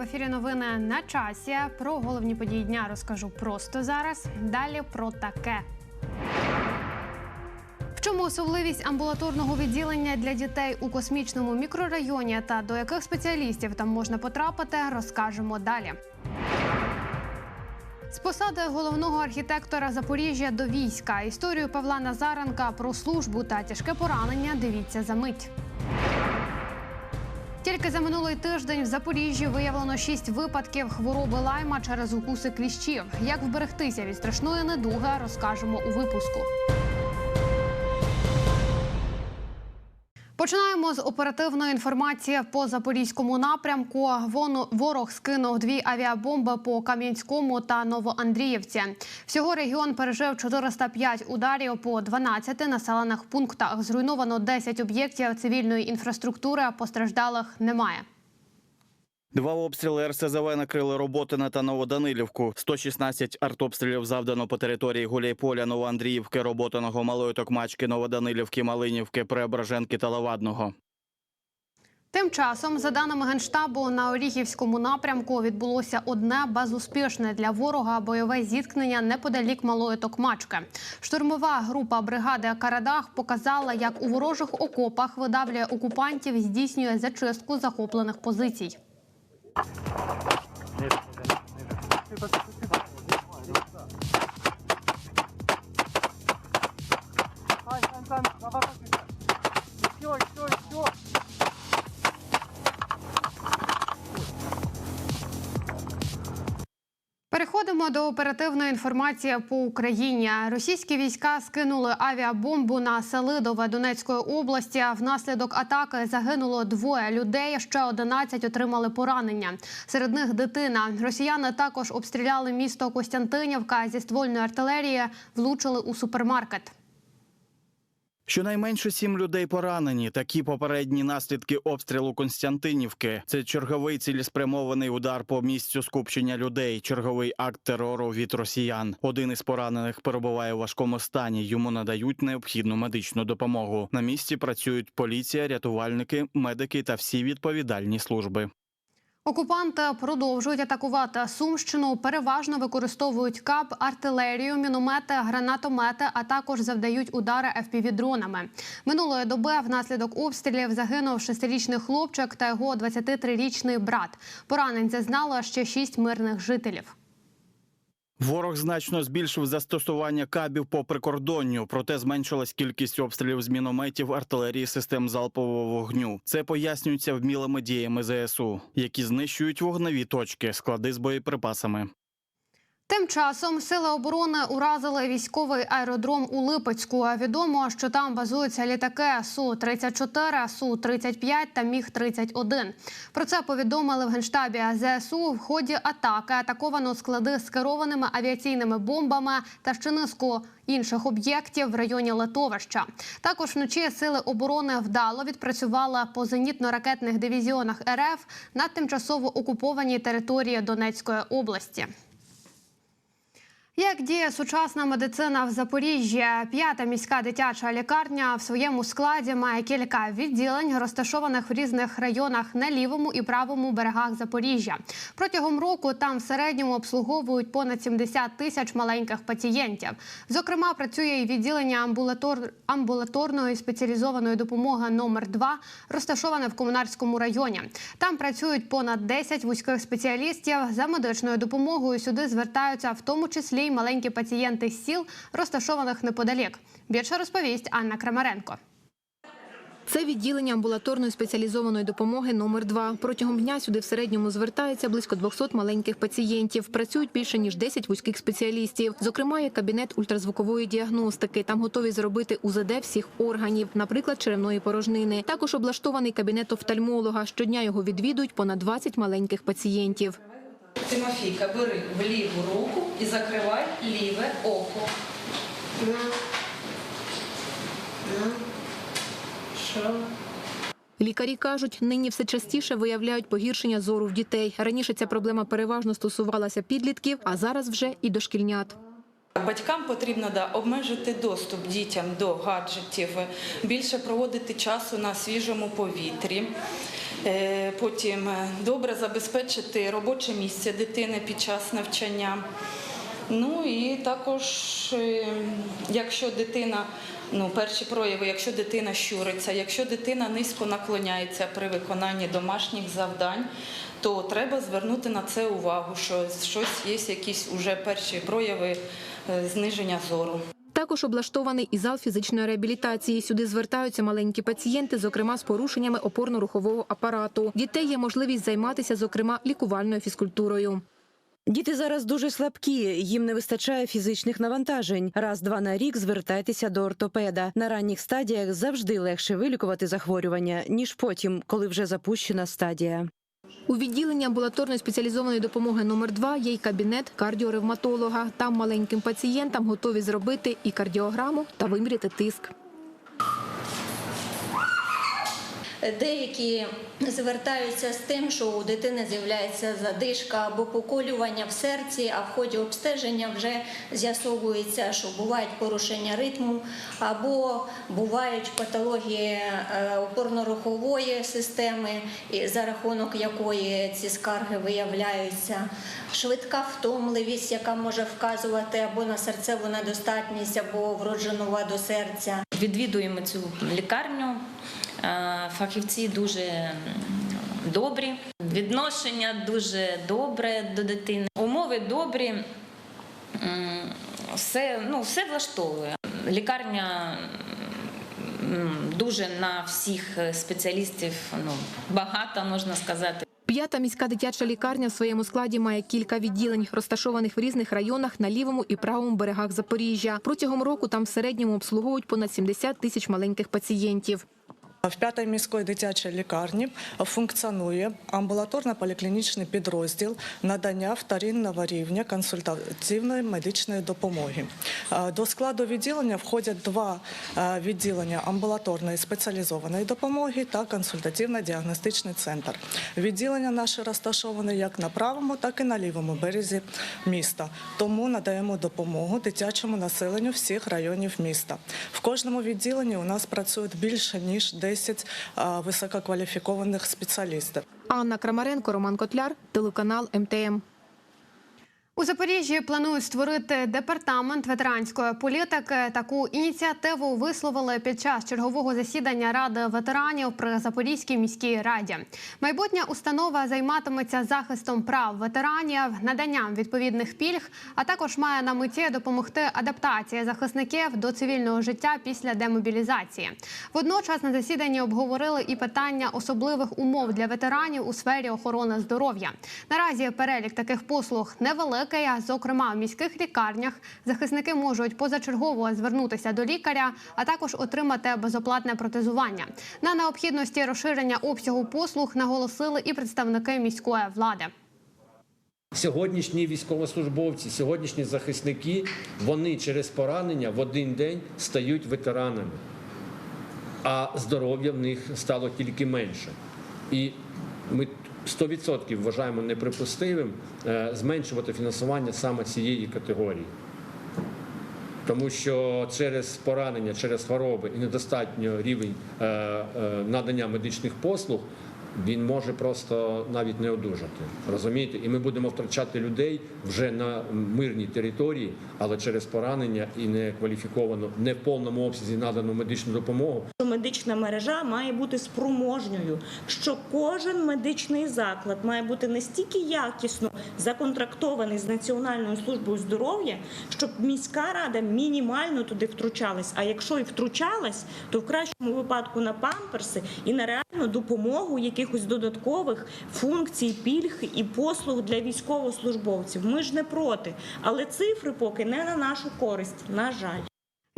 В ефірі. Новини на часі. Про головні події дня розкажу просто зараз. Далі про таке. В чому особливість амбулаторного відділення для дітей у космічному мікрорайоні та до яких спеціалістів там можна потрапити, розкажемо далі. З посади головного архітектора Запоріжжя до війська історію Павла Назаренка про службу та тяжке поранення. Дивіться за мить. Тільки за минулий тиждень в Запоріжжі виявлено шість випадків хвороби лайма через укуси кліщів. Як вберегтися від страшної недуги, розкажемо у випуску. Починаємо з оперативної інформації по запорізькому напрямку. Ворог скинув дві авіабомби по Кам'янському та Новоандріївці. Всього регіон пережив 405 ударів по 12 населених пунктах. Зруйновано 10 об'єктів цивільної інфраструктури. Постраждалих немає. Два обстріли РСЗВ накрили роботи та Новоданилівку. 116 артобстрілів завдано по території Гуляйполя, Новоандріївки, Роботиного, Малої Токмачки, Новоданилівки, Малинівки, Преображенки та Лавадного. Тим часом, за даними генштабу, на Оріхівському напрямку відбулося одне безуспішне для ворога бойове зіткнення неподалік малої токмачки. Штурмова група бригади Карадах показала, як у ворожих окопах видавлює окупантів здійснює зачистку захоплених позицій. Сань, Сань, Сань, забагатися. Все, все, все. Переходимо до оперативної інформації по Україні. Російські війська скинули авіабомбу на Селидове Донецької області. Внаслідок атаки загинуло двоє людей. Ще 11 отримали поранення. Серед них дитина. Росіяни також обстріляли місто Костянтинівка зі ствольної артилерії, влучили у супермаркет. Щонайменше сім людей поранені. Такі попередні наслідки обстрілу Константинівки. Це черговий цілеспрямований удар по місцю скупчення людей. Черговий акт терору від росіян. Один із поранених перебуває у важкому стані. Йому надають необхідну медичну допомогу. На місці працюють поліція, рятувальники, медики та всі відповідальні служби. Окупанти продовжують атакувати Сумщину. Переважно використовують кап, артилерію, міномети, гранатомети, а також завдають удари FPV-дронами. Минулої доби внаслідок обстрілів загинув шестирічний хлопчик та його 23-річний брат. Поранень зазнало ще шість мирних жителів. Ворог значно збільшив застосування кабів по прикордонню, проте зменшилась кількість обстрілів з мінометів, артилерії, систем залпового вогню. Це пояснюється вмілими діями ЗСУ, які знищують вогневі точки, склади з боєприпасами. Тим часом сили оборони уразили військовий аеродром у Липецьку. Відомо, що там базуються літаки су 34 су 35 та міг 31 Про це повідомили в генштабі ЗСУ. В ході атаки атаковано склади з керованими авіаційними бомбами та ще низку інших об'єктів в районі Литовища. Також вночі сили оборони вдало відпрацювали по зенітно-ракетних дивізіонах РФ на тимчасово окупованій території Донецької області. Як діє сучасна медицина в Запоріжжі? П'ята міська дитяча лікарня в своєму складі має кілька відділень, розташованих в різних районах на лівому і правому берегах Запоріжжя. Протягом року там в середньому обслуговують понад 70 тисяч маленьких пацієнтів. Зокрема, працює і відділення амбулатор... амбулаторної спеціалізованої допомоги номер 2 розташоване в комунарському районі. Там працюють понад 10 вузьких спеціалістів. За медичною допомогою сюди звертаються в тому числі маленькі пацієнти з сіл, розташованих неподалік. Більше розповість Анна Крамаренко. Це відділення амбулаторної спеціалізованої допомоги номер 2 Протягом дня сюди в середньому звертається близько 200 маленьких пацієнтів. Працюють більше ніж 10 вузьких спеціалістів. Зокрема, є кабінет ультразвукової діагностики. Там готові зробити УЗД всіх органів, наприклад, черевної порожнини. Також облаштований кабінет офтальмолога. Щодня його відвідують понад 20 маленьких пацієнтів. Тимофійка, бери в ліву руку і закривай ліве око. Що? Лікарі кажуть, нині все частіше виявляють погіршення зору в дітей. Раніше ця проблема переважно стосувалася підлітків, а зараз вже і дошкільнят. Батькам потрібно да, обмежити доступ дітям до гаджетів, більше проводити часу на свіжому повітрі. Е, Потім е, добре забезпечити робоче місце дитини під час навчання. Ну і також, е, якщо дитина, ну перші прояви, якщо дитина щуриться, якщо дитина низько наклоняється при виконанні домашніх завдань, то треба звернути на це увагу, що щось є якісь уже перші прояви зниження зору. Також облаштований і зал фізичної реабілітації. Сюди звертаються маленькі пацієнти, зокрема з порушеннями опорно-рухового апарату. Дітей є можливість займатися, зокрема, лікувальною фізкультурою. Діти зараз дуже слабкі, їм не вистачає фізичних навантажень. Раз-два на рік звертайтеся до ортопеда. На ранніх стадіях завжди легше вилікувати захворювання, ніж потім, коли вже запущена стадія. У відділенні амбулаторної спеціалізованої допомоги номер 2 є й кабінет кардіоревматолога. Там маленьким пацієнтам готові зробити і кардіограму та виміряти тиск. Деякі звертаються з тим, що у дитини з'являється задишка або поколювання в серці, а в ході обстеження вже з'ясовується, що бувають порушення ритму або бувають патології е, опорно-рухової системи, за рахунок якої ці скарги виявляються. Швидка втомливість, яка може вказувати або на серцеву недостатність, або вроджену ваду серця. Відвідуємо цю лікарню. Е, Фахівці дуже добрі, відношення дуже добре до дитини. Умови добрі, все, ну, все влаштовує. Лікарня дуже на всіх спеціалістів ну, багато, можна сказати. П'ята міська дитяча лікарня в своєму складі має кілька відділень, розташованих в різних районах на лівому і правому берегах Запоріжжя. Протягом року там в середньому обслуговують понад 70 тисяч маленьких пацієнтів. В п'ятій міської дитячій лікарні функціонує амбулаторно-поліклінічний підрозділ надання вторинного рівня консультативної медичної допомоги. До складу відділення входять два відділення амбулаторної спеціалізованої допомоги та консультативно-діагностичний центр. Відділення наше розташоване як на правому, так і на лівому березі міста. Тому надаємо допомогу дитячому населенню всіх районів міста. В кожному відділенні у нас працюють більше ніж 10 а, висококваліфікованих спеціалістів. Анна Крамаренко, Роман Котляр, телеканал МТМ. У Запоріжжі планують створити департамент ветеранської політики. Таку ініціативу висловили під час чергового засідання ради ветеранів при Запорізькій міській раді. Майбутня установа займатиметься захистом прав ветеранів, наданням відповідних пільг, а також має на меті допомогти адаптації захисників до цивільного життя після демобілізації. Водночас на засіданні обговорили і питання особливих умов для ветеранів у сфері охорони здоров'я. Наразі перелік таких послуг невеликий. А, Зокрема, в міських лікарнях захисники можуть позачергово звернутися до лікаря, а також отримати безоплатне протезування. На необхідності розширення обсягу послуг наголосили і представники міської влади. Сьогоднішні військовослужбовці, сьогоднішні захисники, вони через поранення в один день стають ветеранами, а здоров'я в них стало тільки менше. І ми 100% вважаємо неприпустимим е, зменшувати фінансування саме цієї категорії. Тому що через поранення, через хвороби і недостатньо рівень е, е, надання медичних послуг він може просто навіть не одужати. Розумієте? І ми будемо втрачати людей вже на мирній території, але через поранення і некваліфіковану, не в повному обсязі надану медичну допомогу медична мережа має бути спроможньою, що кожен медичний заклад має бути настільки якісно законтрактований з Національною службою здоров'я, щоб міська рада мінімально туди втручалась. А якщо і втручалась, то в кращому випадку на памперси і на реальну допомогу якихось додаткових функцій, пільг і послуг для військовослужбовців. Ми ж не проти, але цифри поки не на нашу користь. На жаль.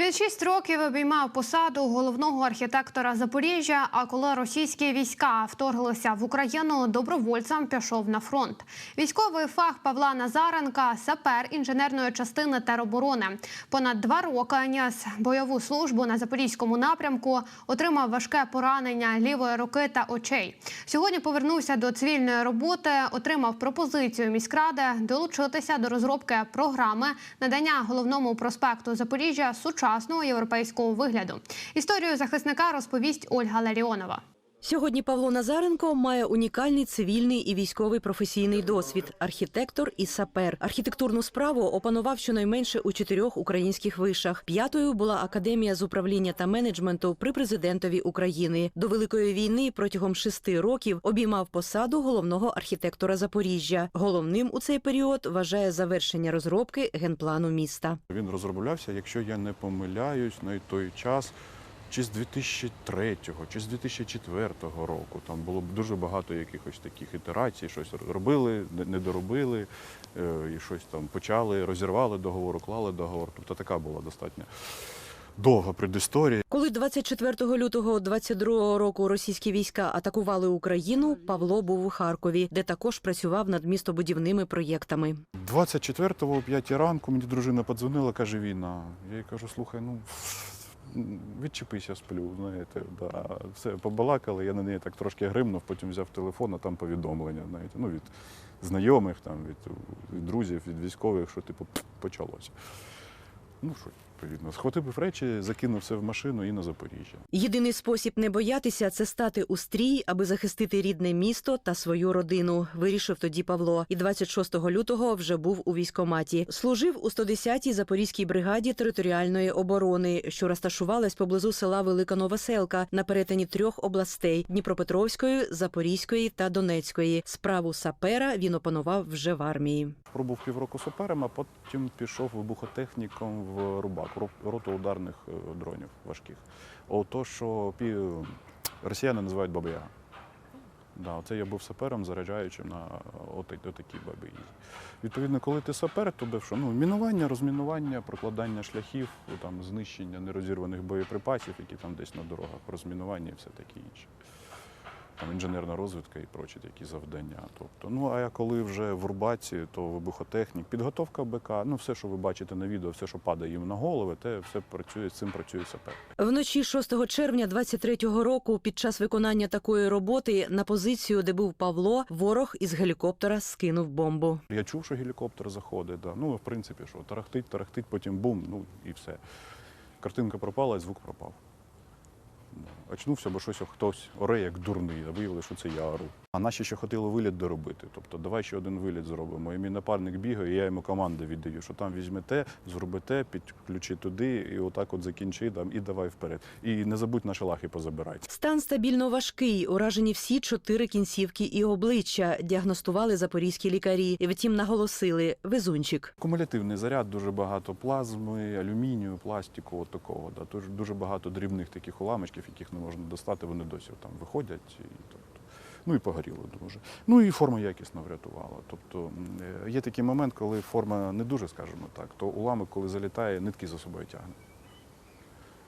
Він шість років обіймав посаду головного архітектора Запоріжжя. А коли російські війська вторглися в Україну, добровольцем пішов на фронт. Військовий фах Павла Назаренка, сапер інженерної частини тероборони. Понад два роки ніс бойову службу на запорізькому напрямку, отримав важке поранення лівої руки та очей. Сьогодні повернувся до цивільної роботи, отримав пропозицію міськради долучитися до розробки програми надання головному проспекту Запоріжжя сучасного європейського вигляду. Історію захисника розповість Ольга Ларіонова. Сьогодні Павло Назаренко має унікальний цивільний і військовий професійний досвід архітектор і сапер. Архітектурну справу опанував щонайменше у чотирьох українських вишах. П'ятою була академія з управління та менеджменту при президентові України. До великої війни протягом шести років обіймав посаду головного архітектора Запоріжжя. Головним у цей період вважає завершення розробки генплану міста. Він розроблявся, якщо я не помиляюсь, на той час. Чи з 2003, чи з 2004 року там було дуже багато якихось таких ітерацій, щось робили, не- не доробили, е, і щось там почали, розірвали договор, уклали договор. Тобто така була достатньо довга предісторія. Коли 24 лютого 22 року російські війська атакували Україну, Павло був у Харкові, де також працював над містобудівними проєктами. 24-го о 5 ранку мені дружина подзвонила, каже, війна. Я їй кажу, слухай, ну відчепися, сплю. Знаєте, да. все побалакали. Я на неї так трошки гримнув, потім взяв телефон, а там повідомлення, знаєте, ну від знайомих, там, від, від друзів, від військових, що типу почалося. Ну що, відповідно, схватив речі, закинув все в машину і на Запоріжжя. Єдиний спосіб не боятися це стати у стрій, аби захистити рідне місто та свою родину. Вирішив тоді Павло. І 26 лютого вже був у військоматі. Служив у 110-й Запорізькій бригаді територіальної оборони, що розташувалась поблизу села Велика Новоселка на перетині трьох областей: Дніпропетровської, Запорізької та Донецької. Справу сапера він опанував вже в армії. Пробув півроку супером, а потім пішов вибухотехніком в Рубак, роту ударних е, дронів важких. Ото, що росіяни називають баба Яга. Да, це я був сапером, заряджаючим на ота- отакі баби. Відповідно, коли ти сапер, то що? Ну, мінування, розмінування, прокладання шляхів, там, знищення нерозірваних боєприпасів, які там десь на дорогах, розмінування і все таке інше. Там інженерна розвідка і прочі такі завдання. Тобто, ну а коли вже в Урбаці, то вибухотехнік, підготовка БК, ну все, що ви бачите на відео, все, що падає їм на голови, те все працює, з цим працює сапер. Вночі 6 червня 23-го року, під час виконання такої роботи, на позицію, де був Павло, ворог із гелікоптера скинув бомбу. Я чув, що гелікоптер заходить. Да. Ну, в принципі, що тарахтить, тарахтить, потім бум, ну і все. Картинка пропала, і звук пропав. Очнувся, бо щось хтось оре як дурний, а виявили, що це я ору. А наші ще хотіли виліт доробити. Тобто, давай ще один виліт зробимо. І мій напарник бігає, і я йому команди віддаю, що там візьмете, зробите, підключи туди, і отак от закінчи там, і давай вперед. І не забудь наші лахи позабирати. Стан стабільно важкий. Уражені всі чотири кінцівки і обличчя. Діагностували запорізькі лікарі. Втім, наголосили везунчик. Кумулятивний заряд, дуже багато плазми, алюмінію, пластику, от такого. Да. Тож дуже багато дрібних таких уламочків, яких не можна достати, вони досі там виходять. І, тобто, ну і погоріло дуже. Ну і форма якісно врятувала. Тобто е, є такий момент, коли форма не дуже, скажімо так, то уламок, коли залітає, нитки за собою тягне.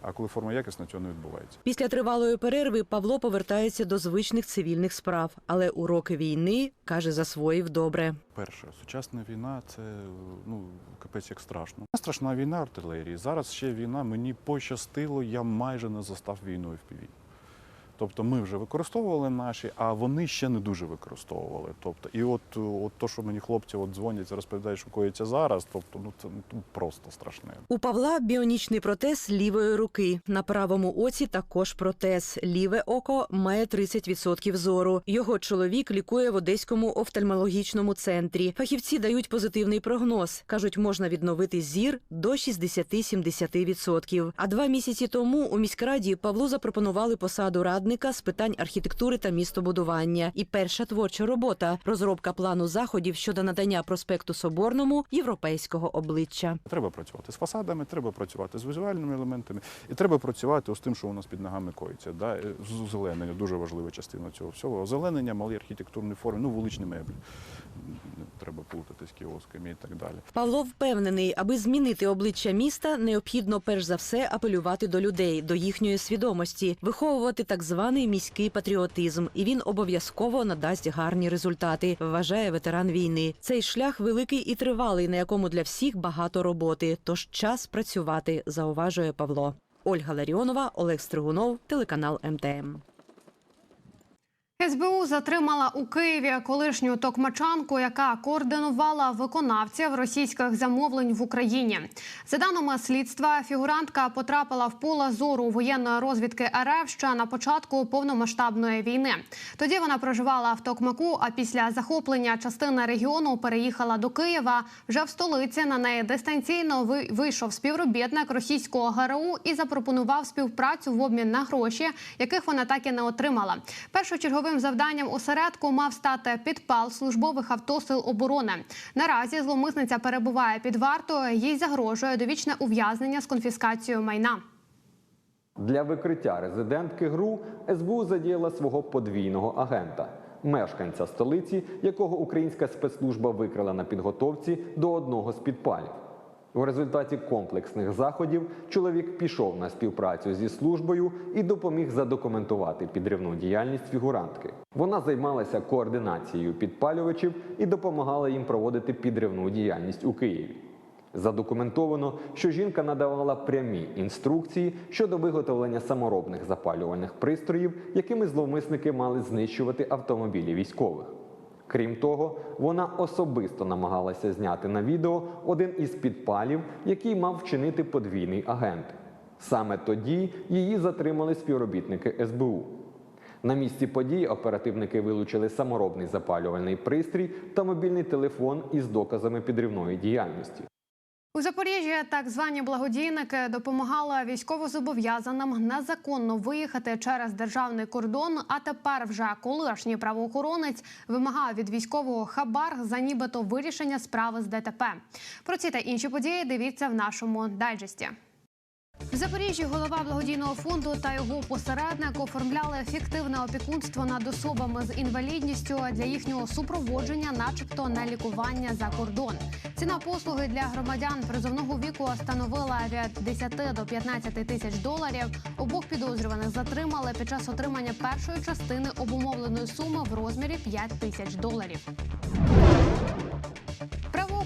А коли форма якісна, цього не відбувається. Після тривалої перерви Павло повертається до звичних цивільних справ, але уроки війни каже, засвоїв добре. Перше, сучасна війна це ну капець як страшно. Страшна війна артилерії. Зараз ще війна. Мені пощастило, я майже не застав війну в піві. Тобто ми вже використовували наші, а вони ще не дуже використовували. Тобто, і от, от то, що мені хлопці от дзвонять, розповідають, що коїться зараз, тобто ну це ну, просто страшне. У Павла біонічний протез лівої руки. На правому оці також протез. Ліве око має 30% зору. Його чоловік лікує в Одеському офтальмологічному центрі. Фахівці дають позитивний прогноз. кажуть, можна відновити зір до 60-70%. А два місяці тому у міськраді Павлу запропонували посаду радника з питань архітектури та містобудування. І перша творча робота розробка плану заходів щодо надання проспекту Соборному європейського обличчя. Треба працювати з фасадами, треба працювати з візуальними елементами, і треба працювати з тим, що у нас під ногами коїться. Да? Е, З дуже важлива частина цього всього. Озеленення, малі архітектурні форми, ну вуличні меблі. Треба плутати з кіосками і так далі. Павло впевнений, аби змінити обличчя міста, необхідно перш за все апелювати до людей, до їхньої свідомості, виховувати так званий міський патріотизм, і він обов'язково надасть гарні результати. Вважає ветеран війни. Цей шлях великий і тривалий, на якому для всіх багато роботи. Тож час працювати, зауважує Павло. Ольга Ларіонова, Олег Стригунов, телеканал МТМ. СБУ затримала у Києві колишню токмачанку, яка координувала виконавців російських замовлень в Україні. За даними слідства, фігурантка потрапила в поле зору воєнної розвідки РФ ще на початку повномасштабної війни. Тоді вона проживала в Токмаку. А після захоплення частини регіону переїхала до Києва. Вже в столиці на неї дистанційно ви- вийшов співробітник російського ГРУ і запропонував співпрацю в обмін на гроші, яких вона так і не отримала. Першочерговим завданням осередку мав стати підпал службових авто сил оборони. Наразі зловмисниця перебуває під вартою. Їй загрожує довічне ув'язнення з конфіскацією майна. Для викриття резидентки ГРУ СБУ задіяла свого подвійного агента, мешканця столиці, якого українська спецслужба викрила на підготовці до одного з підпалів. У результаті комплексних заходів чоловік пішов на співпрацю зі службою і допоміг задокументувати підривну діяльність фігурантки. Вона займалася координацією підпалювачів і допомагала їм проводити підривну діяльність у Києві. Задокументовано, що жінка надавала прямі інструкції щодо виготовлення саморобних запалювальних пристроїв, якими зловмисники мали знищувати автомобілі військових. Крім того, вона особисто намагалася зняти на відео один із підпалів, який мав вчинити подвійний агент. Саме тоді її затримали співробітники СБУ. На місці події оперативники вилучили саморобний запалювальний пристрій та мобільний телефон із доказами підривної діяльності. У Запоріжжі так звані благодійники допомагали військовозобов'язаним незаконно виїхати через державний кордон. А тепер вже колишній правоохоронець вимагав від військового хабар за нібито вирішення справи з ДТП. Про ці та інші події дивіться в нашому дайджесті. В Запоріжжі голова благодійного фонду та його посередник оформляли фіктивне опікунство над особами з інвалідністю для їхнього супроводження, начебто на лікування за кордон. Ціна послуги для громадян призовного віку становила від 10 до 15 тисяч доларів. Обох підозрюваних затримали під час отримання першої частини обумовленої суми в розмірі 5 тисяч доларів.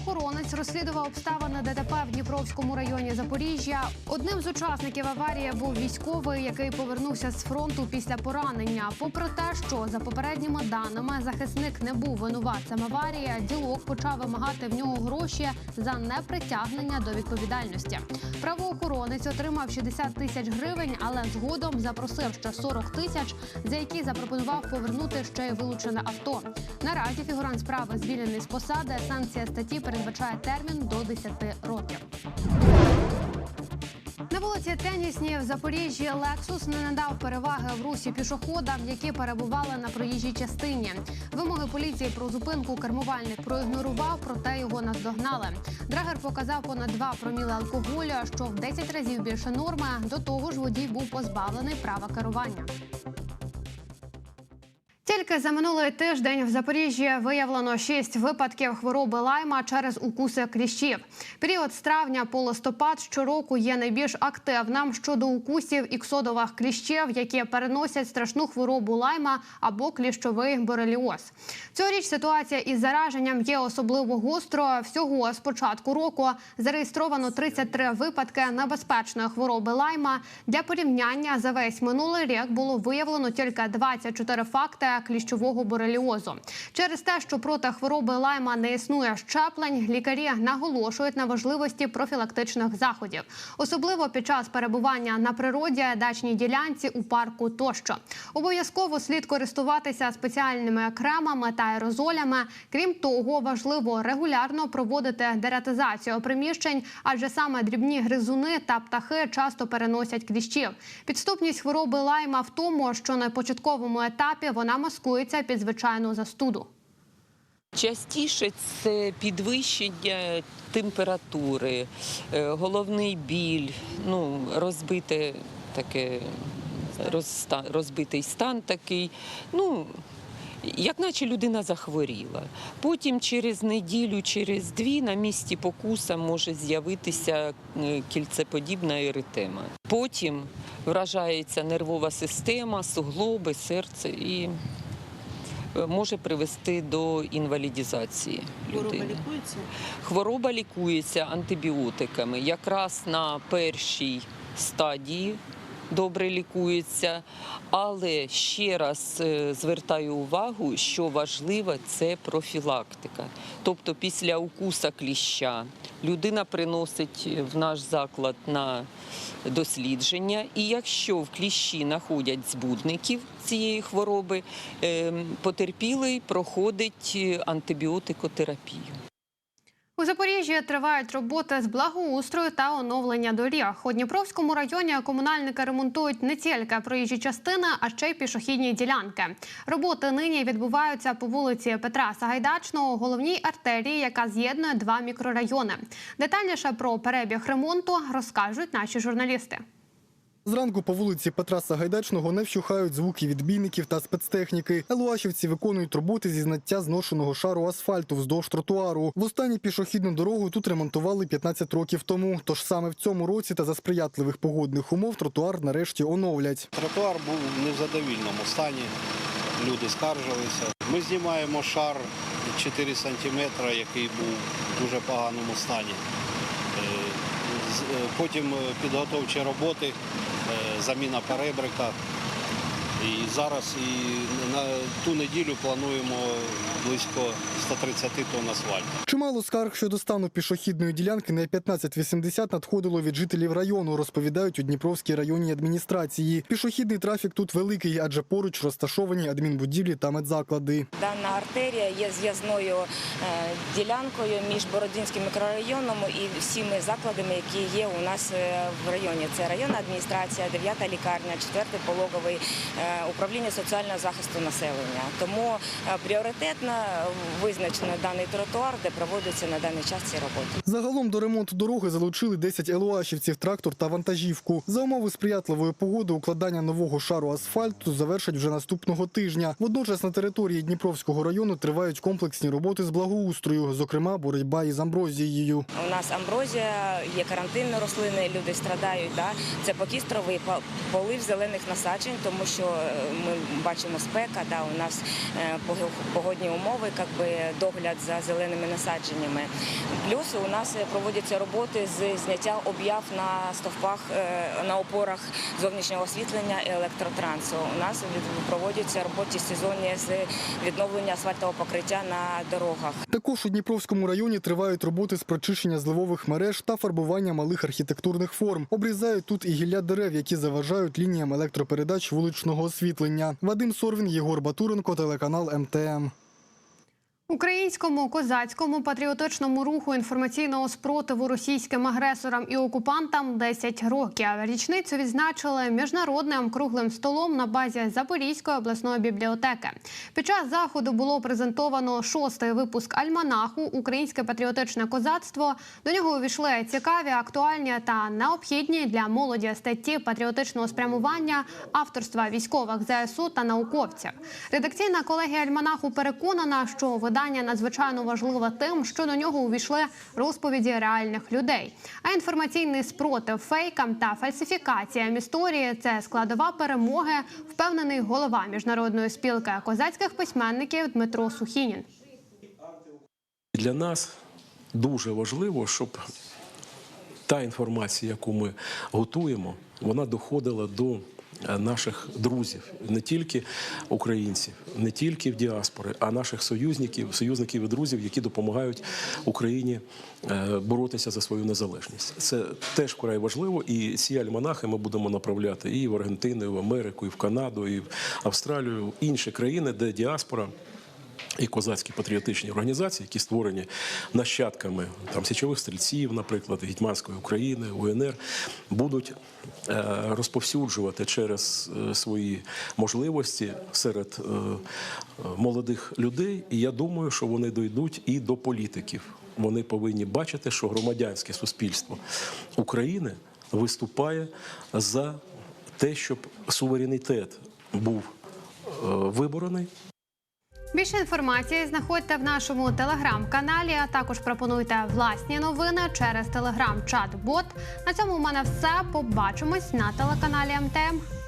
Правоохоронець розслідував обставини ДТП в Дніпровському районі Запоріжжя. Одним з учасників аварії був військовий, який повернувся з фронту після поранення. Попри те, що за попередніми даними захисник не був винуватцем аварії, ділок почав вимагати в нього гроші за непритягнення до відповідальності. Правоохоронець отримав 60 тисяч гривень, але згодом запросив ще 40 тисяч, за які запропонував повернути ще й вилучене авто. Наразі фігурант справи звільнений з посади. Санкція статті передбачає термін до 10 років. На вулиці Тенісній в Запоріжжі Лексус не надав переваги в русі пішоходам, які перебували на проїжджій частині. Вимоги поліції про зупинку кермувальник проігнорував, проте його наздогнали. Драгер показав понад 2 проміли алкоголю, що в 10 разів більше норми. До того ж, водій був позбавлений права керування. Тільки за минулий тиждень в Запоріжжі виявлено 6 випадків хвороби лайма через укуси кліщів. Період з травня по листопад щороку є найбільш активним щодо укусів іксодових кліщів, які переносять страшну хворобу лайма або кліщовий бореліоз. Цьогоріч ситуація із зараженням є особливо гостро. Всього з початку року зареєстровано 33 випадки небезпечної хвороби лайма. Для порівняння за весь минулий рік було виявлено тільки 24 факти кліщового бореліозу. Через те, що проти хвороби лайма не існує щеплень, лікарі наголошують на важливості профілактичних заходів, особливо під час перебування на природі, дачній ділянці, у парку тощо. Обов'язково слід користуватися спеціальними кремами та аерозолями. Крім того, важливо регулярно проводити дератизацію приміщень, адже саме дрібні гризуни та птахи часто переносять кліщів. Підступність хвороби лайма в тому, що на початковому етапі вона маскується під звичайну застуду. Частіше це підвищення температури, е, головний біль, ну, розбите таке, розбитий стан такий. Ну, як наче людина захворіла. Потім через неділю, через дві на місці покуса може з'явитися е, кільцеподібна еритема. Потім вражається нервова система, суглоби, серце і може привести до інвалідізації людини. лікується? Хвороба лікується антибіотиками. Якраз на першій стадії добре лікуються. Але ще раз е, звертаю увагу, що важливо це профілактика. Тобто після укуса кліща людина приносить в наш заклад на дослідження, і якщо в кліщі знаходять збудників цієї хвороби, ем, потерпілий проходить е, антибіотикотерапію. У Запоріжжі тривають роботи з благоустрою та оновлення доріг. У Дніпровському районі комунальники ремонтують не тільки проїжджі частини, а ще й пішохідні ділянки. Роботи нині відбуваються по вулиці Петра Сагайдачного, головній артерії, яка з'єднує два мікрорайони. Детальніше про перебіг ремонту розкажуть наші журналісти. Зранку по вулиці Петра Сагайдачного не вщухають звуки відбійників та спецтехніки. Елуашівці виконують роботи зі знаття зношеного шару асфальту вздовж тротуару. В останню пішохідну дорогу тут ремонтували 15 років тому. Тож саме в цьому році та за сприятливих погодних умов тротуар нарешті оновлять. Тротуар був в незадовільному стані. Люди скаржилися. Ми знімаємо шар 4 сантиметри, який був в дуже поганому стані. Е, е, Потім е, підготовчі роботи, заміна перебрика. І зараз і на ту неділю плануємо близько 130 тонн асфальту. Чимало скарг щодо стану пішохідної ділянки на 1580 надходило від жителів району, розповідають у Дніпровській районній адміністрації. Пішохідний трафік тут великий, адже поруч розташовані адмінбудівлі та медзаклади. Дана артерія є зв'язною е, ділянкою між Бородинським мікрорайоном і всіми закладами, які є у нас е, в районі. Це районна адміністрація, 9 лікарня, 4 пологовий е, управління соціального захисту населення. Тому е, пріоритетно визначено даний тротуар, де проводяться на даний час ці роботи. Загалом до ремонту дороги залучили 10 елуашівців, трактор та вантажівку. За умови сприятливої погоди укладання нового шару асфальту завершать вже наступного тижня. Водночас на території Дніпровського району тривають комплексні роботи з благоустрою, зокрема боротьба із амброзією. У нас амброзія, є карантинні рослини, люди страдають. Да? Це покістровий полив зелених насаджень, тому що ми бачимо спека, да? у нас е, погодні умови, як би догляд за зеленими насадженнями. Плюс у нас е, проводяться роботи з зняття об'яв на стовпах, е, на опорах зовнішнього освітлення і електротрансу. У нас проводяться роботи сезонні з відновлення асфальтового покриття на дорогах. Також у Дніпровському районі тривають роботи з прочищення зливових мереж та фарбування малих архітектурних форм. Обрізають тут і гілля дерев, які заважають лініям електропередач вуличного освітлення. Вадим Сорвін, Єгор Батуренко, телеканал МТМ. Українському козацькому патріотичному руху інформаційного спротиву російським агресорам і окупантам 10 років. Річницю відзначили міжнародним круглим столом на базі Запорізької обласної бібліотеки. Під час заходу було презентовано шостий випуск альманаху Українське патріотичне козацтво. До нього увійшли цікаві, актуальні та необхідні для молоді статті патріотичного спрямування авторства військових ЗСУ та науковців. Редакційна колегія альманаху переконана, що видання надзвичайно важливе тим, що до нього увійшли розповіді реальних людей. А інформаційний спротив фейкам та фальсифікаціям історії це складова перемоги, впевнений голова міжнародної спілки козацьких письменників Дмитро Сухінін. Для нас дуже важливо, щоб та інформація, яку ми готуємо, вона доходила до наших друзів, не тільки українців, не тільки в діаспори, а наших союзників, союзників і друзів, які допомагають Україні е, боротися за свою незалежність. Це теж вкрай важливо, і ці альманахи ми будемо направляти і в Аргентину, і в Америку, і в Канаду, і в Австралію, в інші країни, де діаспора і козацькі патріотичні організації, які створені нащадками там січових стрільців, наприклад, Гетьманської України, УНР, будуть е, розповсюджувати через е, свої можливості серед е, молодих людей. І я думаю, що вони дійдуть і до політиків. Вони повинні бачити, що громадянське суспільство України виступає за те, щоб суверенітет був виборений. Більше інформації знаходьте в нашому телеграм-каналі. А також пропонуйте власні новини через телеграм-чат-бот. На цьому у мене все. Побачимось на телеканалі МТМ.